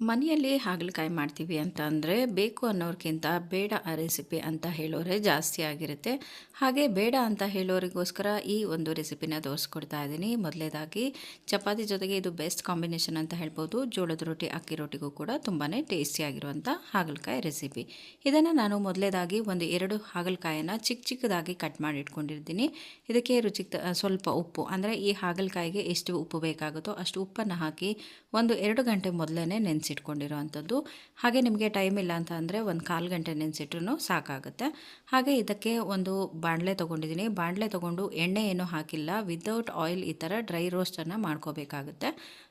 ಮನೆಯಲ್ಲಿ ಹಾಗಲಕಾಯಿ ಮಾಡ್ತೀವಿ ಅಂತ ಅಂದರೆ ಬೇಕು ಅನ್ನೋರ್ಗಿಂತ ಬೇಡ ಆ ರೆಸಿಪಿ ಅಂತ ಹೇಳೋರೆ ಜಾಸ್ತಿ ಆಗಿರುತ್ತೆ. ಹಾಗೆ ಬೇಡ ಅಂತ ಹೇಳೋರಿಗೋಸ್ಕರ ಈ ಒಂದು ರೆಸಿಪಿನ ತೋರಿಸ್ಕೊಡ್ತಾ ಇದ್ದೀನಿ. ಮೊದಲೇದಾಗಿ ಚಪಾತಿ ಜೊತೆಗೆ ಇದು ಬೆಸ್ಟ್ ಕಾಂಬಿನೇಷನ್ ಅಂತ ಹೇಳ್ಬೋದು. ಜೋಳದ ರೊಟ್ಟಿ, ಅಕ್ಕಿ ರೊಟ್ಟಿಗೂ ಕೂಡ ತುಂಬಾ ಟೇಸ್ಟಿಯಾಗಿರುವಂಥ ಹಾಗಲಕಾಯಿ ರೆಸಿಪಿ ಇದನ್ನು ನಾನು ಮೊದಲೇದಾಗಿ ಒಂದು ಎರಡು ಹಾಗಲಕಾಯನ್ನು ಚಿಕ್ಕ ಚಿಕ್ಕದಾಗಿ ಕಟ್ ಮಾಡಿ ಇಟ್ಕೊಂಡಿರ್ತೀನಿ. ಇದಕ್ಕೆ ರುಚಿ ಸ್ವಲ್ಪ ಉಪ್ಪು. ಅಂದರೆ ಈ ಹಾಗಲಕಾಯಿಗೆ ಎಷ್ಟು ಉಪ್ಪು ಬೇಕಾಗುತ್ತೋ ಅಷ್ಟು ಉಪ್ಪನ್ನು ಹಾಕಿ ಒಂದು ಎರಡು ಗಂಟೆ ಮೊದಲೇ ನೆನೆಸಿಟ್ಕೊಂಡಿರೋ ಹಾಗೆ ನಿಮಗೆ ಟೈಮ್ ಇಲ್ಲ ಅಂತ ಅಂದರೆ ಒಂದು ಕಾಲು ಗಂಟೆ ನೆನೆಸಿಟ್ರು ಸಾಕಾಗುತ್ತೆ. ಹಾಗೆ ಇದಕ್ಕೆ ಒಂದು ಬಾಣಲೆ ತೊಗೊಂಡಿದ್ದೀನಿ ಬಾಣಲೆ ತೊಗೊಂಡು ಎಣ್ಣೆ ಏನೂ ಹಾಕಿಲ್ಲ. ವಿದೌಟ್ ಆಯಿಲ್ ಈ ಥರ ಡ್ರೈ ರೋಸ್ಟನ್ನು ಮಾಡ್ಕೋಬೇಕಾಗುತ್ತೆ.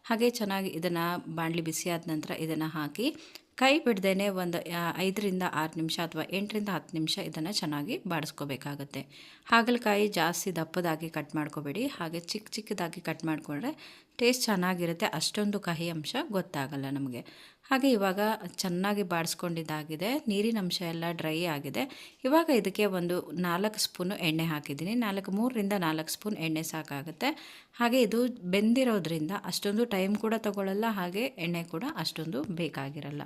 ಹಾಗೆ ಚೆನ್ನಾಗಿ ಇದನ್ನು ಬಾಣಲಿ ಬಿಸಿ ಆದ ನಂತರ ಇದನ್ನು ಹಾಕಿ ಕೈ ಬಿಡ್ದೇನೆ ಒಂದು ಐದರಿಂದ ಆರು ನಿಮಿಷ ಅಥವಾ ಎಂಟರಿಂದ ಹತ್ತು ನಿಮಿಷ ಇದನ್ನು ಚೆನ್ನಾಗಿ ಬಾಡಿಸ್ಕೋಬೇಕಾಗತ್ತೆ. ಹಾಗಲಕಾಯಿ ಜಾಸ್ತಿ ದಪ್ಪದಾಗಿ ಕಟ್ ಮಾಡ್ಕೋಬೇಡಿ. ಹಾಗೆ ಚಿಕ್ಕ ಚಿಕ್ಕದಾಗಿ ಕಟ್ ಮಾಡಿಕೊಂಡ್ರೆ ಟೇಸ್ಟ್ ಚೆನ್ನಾಗಿರುತ್ತೆ. ಅಷ್ಟೊಂದು ಕಹಿ ಅಂಶ ಗೊತ್ತಾಗಲ್ಲ ನಮಗೆ. ಹಾಗೆ ಇವಾಗ ಚೆನ್ನಾಗಿ ಬಾಡಿಸ್ಕೊಂಡಿದ್ದಾಗಿದೆ. ನೀರಿನ ಅಂಶ ಎಲ್ಲ ಡ್ರೈ ಆಗಿದೆ. ಇವಾಗ ಇದಕ್ಕೆ ಒಂದು ನಾಲ್ಕು ಸ್ಪೂನು ಎಣ್ಣೆ ಹಾಕಿದ್ದೀನಿ. ನಾಲ್ಕು, ಮೂರರಿಂದ ನಾಲ್ಕು ಸ್ಪೂನ್ ಎಣ್ಣೆ ಸಾಕಾಗುತ್ತೆ. ಹಾಗೆ ಇದು ಬೆಂದಿರೋದ್ರಿಂದ ಅಷ್ಟೊಂದು ಟೈಮ್ ಕೂಡ ತಗೊಳ್ಳಲ್ಲ ಹಾಗೆ ಎಣ್ಣೆ ಕೂಡ ಅಷ್ಟೊಂದು ಬೇಕಾಗಿರಲ್ಲ.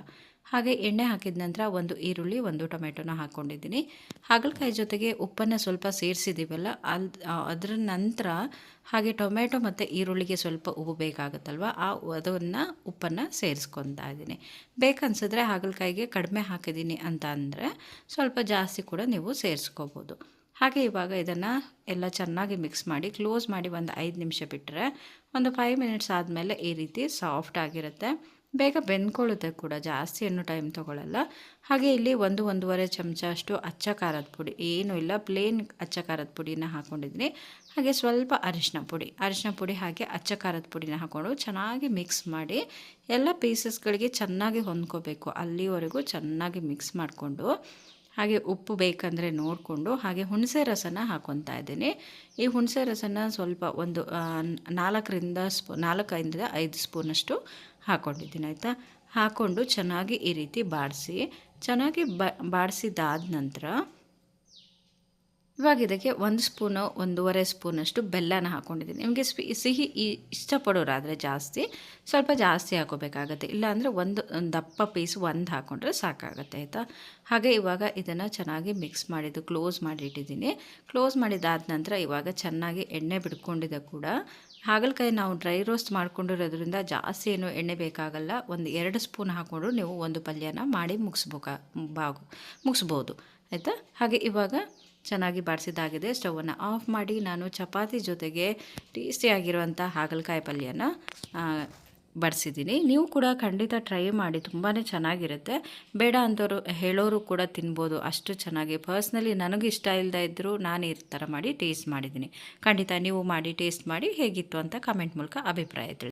ಹಾಗೆ ಎಣ್ಣೆ ಹಾಕಿದ ನಂತರ ಒಂದು ಈರುಳ್ಳಿ, ಒಂದು ಟೊಮೆಟೊನ ಹಾಕ್ಕೊಂಡಿದ್ದೀನಿ ಹಾಗಲಕಾಯಿ ಜೊತೆಗೆ ಉಪ್ಪನ್ನು ಸ್ವಲ್ಪ ಸೇರಿಸಿದ್ದೀವಲ್ಲ ಅಲ್ ಅದರ ನಂತರ ಹಾಗೆ ಟೊಮೆಟೊ ಮತ್ತು ಈರುಳ್ಳಿಗೆ ಸ್ವಲ್ಪ ಉಪ್ಪು ಬೇಕಾಗುತ್ತಲ್ವ, ಆ ಅದನ್ನು, ಉಪ್ಪನ್ನು ಸೇರಿಸ್ಕೊತಾ ಇದ್ದೀನಿ. ಬೇಕನ್ಸಿದ್ರೆ ಹಾಗಲಕಾಯಿಗೆ ಕಡಿಮೆ ಹಾಕಿದ್ದೀನಿ ಅಂತ ಅಂದರೆ ಸ್ವಲ್ಪ ಜಾಸ್ತಿ ಕೂಡ ನೀವು ಸೇರಿಸ್ಕೋಬೋದು. ಹಾಗೆ ಇವಾಗ ಇದನ್ನು ಎಲ್ಲ ಚೆನ್ನಾಗಿ ಮಿಕ್ಸ್ ಮಾಡಿ ಕ್ಲೋಸ್ ಮಾಡಿ ಒಂದು ಐದು ನಿಮಿಷ ಬಿಟ್ಟರೆ ಒಂದು ಫೈವ್ ಮಿನಿಟ್ಸ್ ಆದಮೇಲೆ ಈ ರೀತಿ ಸಾಫ್ಟ್ ಆಗಿರುತ್ತೆ. ಬೇಗ ಬೆಂದ್ಕೊಳ್ಳುತ್ತೆ ಕೂಡ, ಜಾಸ್ತಿ ಏನು ಟೈಮ್ ತೊಗೊಳ್ಳಲ್ಲ ಹಾಗೆ ಇಲ್ಲಿ ಒಂದು ಒಂದೂವರೆ ಚಮಚ ಅಷ್ಟು ಅಚ್ಚ ಖಾರದ ಪುಡಿ, ಏನೂ ಇಲ್ಲ ಪ್ಲೇನ್ ಅಚ್ಚ ಖಾರದ ಪುಡಿನ ಹಾಕ್ಕೊಂಡಿದ್ದೀನಿ ಹಾಗೆ ಸ್ವಲ್ಪ ಅರಿಶಿನ ಪುಡಿ ಅರಿಶಿನ ಪುಡಿ ಹಾಗೆ ಅಚ್ಚ ಖಾರದ ಪುಡಿನ ಹಾಕ್ಕೊಂಡು ಚೆನ್ನಾಗಿ ಮಿಕ್ಸ್ ಮಾಡಿ ಎಲ್ಲ ಪೀಸಸ್ಗಳಿಗೆ ಚೆನ್ನಾಗಿ ಹೊಂದ್ಕೋಬೇಕು, ಅಲ್ಲಿವರೆಗೂ ಚೆನ್ನಾಗಿ ಮಿಕ್ಸ್ ಮಾಡಿಕೊಂಡು. ಹಾಗೆ ಉಪ್ಪು ಬೇಕಂದರೆ ನೋಡಿಕೊಂಡು ಹಾಗೆ ಹುಣಸೆ ರಸನ ಹಾಕೊತಾ ಇದ್ದೀನಿ. ಈ ಹುಣಸೆ ರಸನ ಸ್ವಲ್ಪ ಒಂದು ನಾಲ್ಕರಿಂದ ಸ್ಪೂ ನಾಲ್ಕೈದರಿಂದ ಐದು ಸ್ಪೂನಷ್ಟು ಹಾಕ್ಕೊಂಡಿದ್ದೀನಿ ಆಯಿತಾ? ಹಾಕ್ಕೊಂಡು ಚೆನ್ನಾಗಿ ಈ ರೀತಿ ಬಾಡಿಸಿ, ಚೆನ್ನಾಗಿ ಬ, ಬಾಡಿಸಿದಾದ ನಂತರ ಇವಾಗ ಇದಕ್ಕೆ ಒಂದು ಸ್ಪೂನು, ಒಂದೂವರೆ ಸ್ಪೂನಷ್ಟು ಬೆಲ್ಲನ ಹಾಕ್ಕೊಂಡಿದ್ದೀನಿ ನಿಮಗೆ ಸಿಹಿ ಈ ಇಷ್ಟಪಡೋರಾದರೆ ಜಾಸ್ತಿ, ಸ್ವಲ್ಪ ಜಾಸ್ತಿ ಹಾಕೋಬೇಕಾಗತ್ತೆ. ಇಲ್ಲಾಂದರೆ ಒಂದು ಒಂದು ದಪ್ಪ ಪೀಸ್ ಒಂದು ಹಾಕ್ಕೊಂಡ್ರೆ ಸಾಕಾಗತ್ತೆ, ಆಯಿತಾ? ಹಾಗೆ ಇವಾಗ ಇದನ್ನು ಚೆನ್ನಾಗಿ ಮಿಕ್ಸ್ ಮಾಡಿದ್ದು ಕ್ಲೋಸ್ ಮಾಡಿಟ್ಟಿದ್ದೀನಿ. ಕ್ಲೋಸ್ ಮಾಡಿದಾದ ನಂತರ ಇವಾಗ ಚೆನ್ನಾಗಿ ಎಣ್ಣೆ ಬಿಡ್ಕೊಂಡಿದೆ ಕೂಡ. ಹಾಗಲಕಾಯಿ ನಾವು ಡ್ರೈ ರೋಸ್ಟ್ ಮಾಡ್ಕೊಂಡಿರೋದ್ರಿಂದ ಜಾಸ್ತಿ ಏನು ಎಣ್ಣೆ ಬೇಕಾಗಲ್ಲ. ಒಂದು ಎರಡು ಸ್ಪೂನ್ ಹಾಕ್ಕೊಂಡು ನೀವು ಒಂದು ಪಲ್ಯನ ಮಾಡಿ ಮುಗಿಸ್ಬೇಕಾ ಬಾಗು ಮುಗಿಸ್ಬೋದು, ಆಯಿತಾ? ಹಾಗೆ ಇವಾಗ ಚೆನ್ನಾಗಿ ಬಾಡಿಸಿದ್ದಾಗಿದೆ. ಸ್ಟವನ್ನು ಆಫ್ ಮಾಡಿ ನಾನು ಚಪಾತಿ ಜೊತೆಗೆ ಟೇಸ್ಟಿಯಾಗಿರುವಂಥ ಹಾಗಲಕಾಯಿ ಪಲ್ಯನ ಬಡಿಸಿದ್ದೀನಿ. ನೀವು ಕೂಡ ಖಂಡಿತ ಟ್ರೈ ಮಾಡಿ ತುಂಬಾ ಚೆನ್ನಾಗಿರುತ್ತೆ. ಬೇಡ ಅಂತವರು ಹೇಳೋರು ಕೂಡ ತಿನ್ಬೋದು. ಅಷ್ಟು ಚೆನ್ನಾಗಿ, ಪರ್ಸ್ನಲಿ ನನಗೆ ಇಷ್ಟ ಇಲ್ಲದೆ ಇದ್ದರೂ ನಾನು ಈ ಥರ ಮಾಡಿ ಟೇಸ್ಟ್ ಮಾಡಿದ್ದೀನಿ. ಖಂಡಿತ ನೀವು ಮಾಡಿ, ಟೇಸ್ಟ್ ಮಾಡಿ ಹೇಗಿತ್ತು ಅಂತ ಕಮೆಂಟ್ ಮೂಲಕ ಅಭಿಪ್ರಾಯ ತಿಳಿಸಿ.